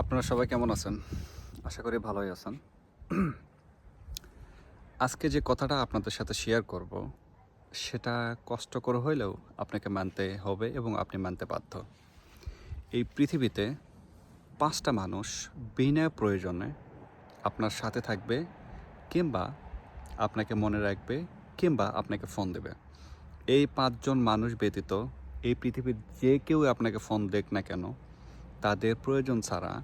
আপনারা সবাই কেমন আছেন? আশা করি ভালোই আছেন। আজকে যে কথাটা আপনাদের সাথে শেয়ার করব, সেটা কষ্টকর হইলেও আপনাকে মানতে হবে এবং আপনি মানতে বাধ্য। এই পৃথিবীতে পাঁচটা মানুষ বিনা প্রয়োজনে আপনার সাথে থাকবে কিংবা আপনাকে মনে রাখবে কিংবা আপনাকে ফোন দেবে। এই পাঁচজন মানুষ ব্যতীত এই পৃথিবীর যে কেউ আপনাকে ফোন দেখ না কেন তাদের প্রয়োজন ছাড়া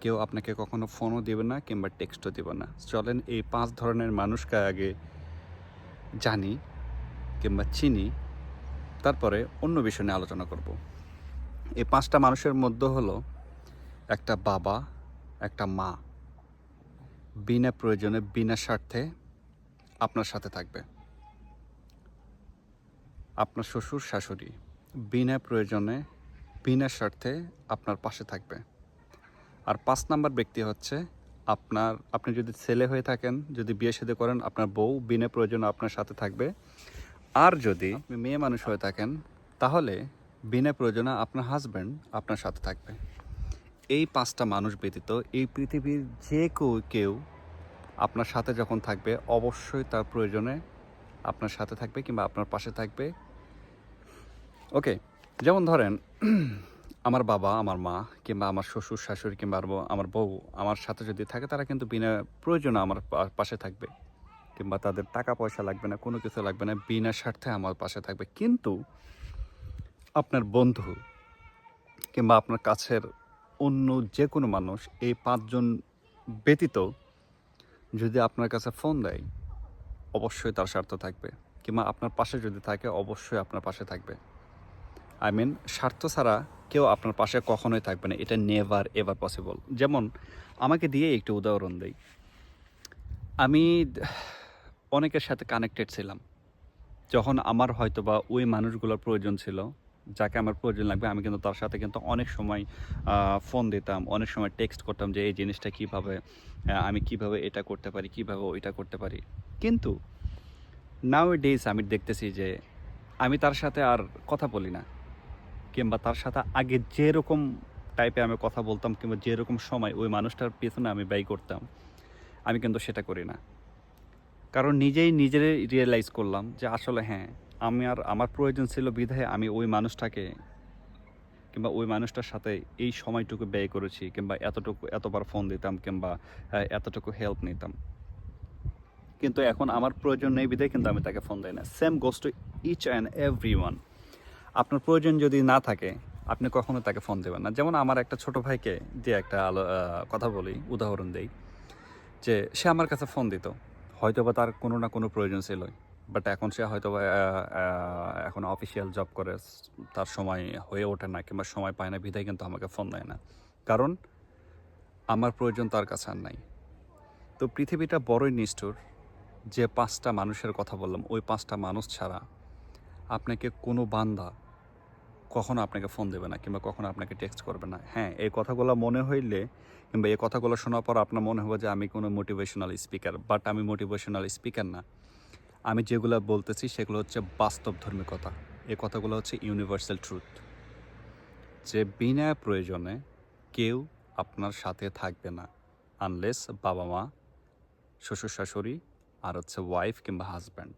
কেউ আপনাকে কখনো ফোনও দেবে না কিংবা টেক্সটও দেবে না। চলেন এই পাঁচ ধরনের মানুষকে আগে জানি কিংবা চিনি, তারপরে অন্য বিষয় নিয়ে আলোচনা করব। এই পাঁচটা মানুষের মধ্যে হলো একটা বাবা, একটা মা। বিনা প্রয়োজনে, বিনা স্বার্থে আপনার সাথে থাকবে। আপনার শ্বশুর, শাশুড়ি। বিনা প্রয়োজনে বিনা স্বার্থে আপনার পাশে থাকবে। আর পাঁচ নাম্বার ব্যক্তি হচ্ছে আপনার, আপনি যদি ছেলে হয়ে থাকেন, যদি বিয়ে সাথে করেন, আপনার বউ বিনা প্রয়োজনে আপনার সাথে থাকবে। আর যদি আপনি মেয়ে মানুষ হয়ে থাকেন, তাহলে বিনা প্রয়োজনে আপনার হাজব্যান্ড আপনার সাথে থাকবে। এই পাঁচটা মানুষ ব্যতীত এই পৃথিবীর যে কেউ কেউ আপনার সাথে যখন থাকবে, অবশ্যই তার প্রয়োজনে আপনার সাথে থাকবে কিংবা আপনার পাশে থাকবে। ওকে যেমন ধরেন, আমার বাবা, আমার মা, কিংবা আমার শ্বশুর, শাশুড়ি, কিংবা আমার বউ, আমার সাথে যদি থাকে, তারা কিন্তু বিনা প্রয়োজনে আমার পাশে থাকবে। কিংবা তাদের টাকা পয়সা লাগবে না, কোনো কিছু লাগবে না, বিনা স্বার্থে আমার পাশে থাকবে। কিন্তু আপনার বন্ধু কিংবা আপনার কাছের অন্য যে কোনো মানুষ, এই পাঁচজন ব্যতীত যদি আপনার কাছে ফোন দেয়, অবশ্যই তার স্বার্থ থাকবে। কিংবা আপনার পাশে যদি থাকে, অবশ্যই আপনার পাশে থাকবে। আই মিন স্বার্থ ছাড়া কেউ আপনার পাশে কখনোই থাকবে না। এটা নেভার এভার পসিবল যেমন আমাকে দিয়ে একটু উদাহরণ দেই। আমি অনেকের সাথে কানেক্টেড ছিলাম। যখন আমার হয়তো বা ওই মানুষগুলোর প্রয়োজন ছিল, যাকে আমার প্রয়োজন লাগবে, আমি কিন্তু তার সাথে কিন্তু অনেক সময় ফোন দিতাম, অনেক সময় টেক্সট করতাম যে, এই জিনিসটা কীভাবে আমি কীভাবে এটা করতে পারি, কীভাবে ওইটা করতে পারি? কিন্তু নাও ডেজ আমি দেখতেছি যে, আমি তার সাথে আর কথা বলি না। কিংবা তার সাথে আগে যেরকম টাইপে আমি কথা বলতাম কিংবা যেরকম সময় ওই মানুষটার পেছনে আমি ব্যয় করতাম, আমি কিন্তু সেটা করি না। কারণ নিজেই নিজেরই রিয়েলাইজ করলাম যে আসলে হ্যাঁ আমি আর আমার প্রয়োজন ছিল বিধায় আমি ওই মানুষটাকে কিংবা ওই মানুষটার সাথে এই সময়টুকু ব্যয় করেছি কিংবা এতটুকু, এতবার ফোন দিতাম কিংবা এতটুকু হেল্প নিতাম। কিন্তু এখন আমার প্রয়োজন নেই বিধায় কিন্তু আমি তাকে ফোন দেই না। Same goes to each and every one আপনার প্রয়োজন যদি না থাকে, আপনি কখনো তাকে ফোন দেবেন না। যেমন আমার একটা ছোট ভাইকে দিয়ে একটা আলো কথা বলি, উদাহরণ দেই যে সে আমার কাছে ফোন দিত। হয়তো বা তার কোনো না কোনো প্রয়োজন ছিল বাট এখন সে হয়তো এখন অফিসিয়াল জব করে, তার সময় হয়ে ওঠে না কিংবা সময় পায় না, বিধায় কিন্তু আমাকে ফোন দেয় না। কারণ আমার প্রয়োজন তার কাছে আর নাই। তো পৃথিবীটা বড়ই নিষ্ঠুর, যে পাঁচটা মানুষের কথা বললাম, ওই পাঁচটা মানুষ ছাড়া আপনাকে কোনো বান্দা কখনো আপনাকে ফোন দেবে না কিংবা কখনো আপনাকে টেক্সট করবে না। হ্যাঁ এই কথাগুলো মনে হইলে কিংবা এই কথাগুলো শোনার পর আপনার মনে হবে যে আমি কোনো মোটিভেশনাল স্পিকার বাট আমি মোটিভেশনাল স্পিকার না। আমি যেগুলো বলতেছি সেগুলো হচ্ছে বাস্তবধর্মী কথা। এই কথাগুলো হচ্ছে ইউনিভার্সাল ট্রুথ যে বিনা প্রয়োজনে কেউ আপনার সাথে থাকবে না আনলেস বাবা মা, শ্বশুর শাশুড়ি আর হচ্ছে ওয়াইফ কিংবা হাজব্যান্ড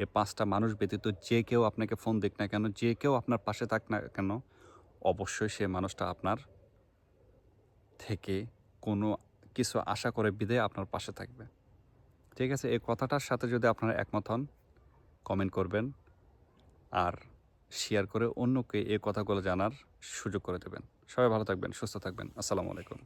এই পাঁচটা মানুষ ব্যতীত যে কেউ আপনাকে ফোন দিক না কেন, যে কেউ আপনার পাশে থাক না কেন, অবশ্যই সে মানুষটা আপনার থেকে কোনো কিছু আশা করে বিদায় আপনার পাশে থাকবে। ঠিক আছে? এই কথাটার সাথে যদি আপনারা একমত হন কমেন্ট করবেন আর শেয়ার করে অন্যকে এই কথাগুলো জানার সুযোগ করে দেবেন। সবাই ভালো থাকবেন, সুস্থ থাকবেন। আসসালামু আলাইকুম।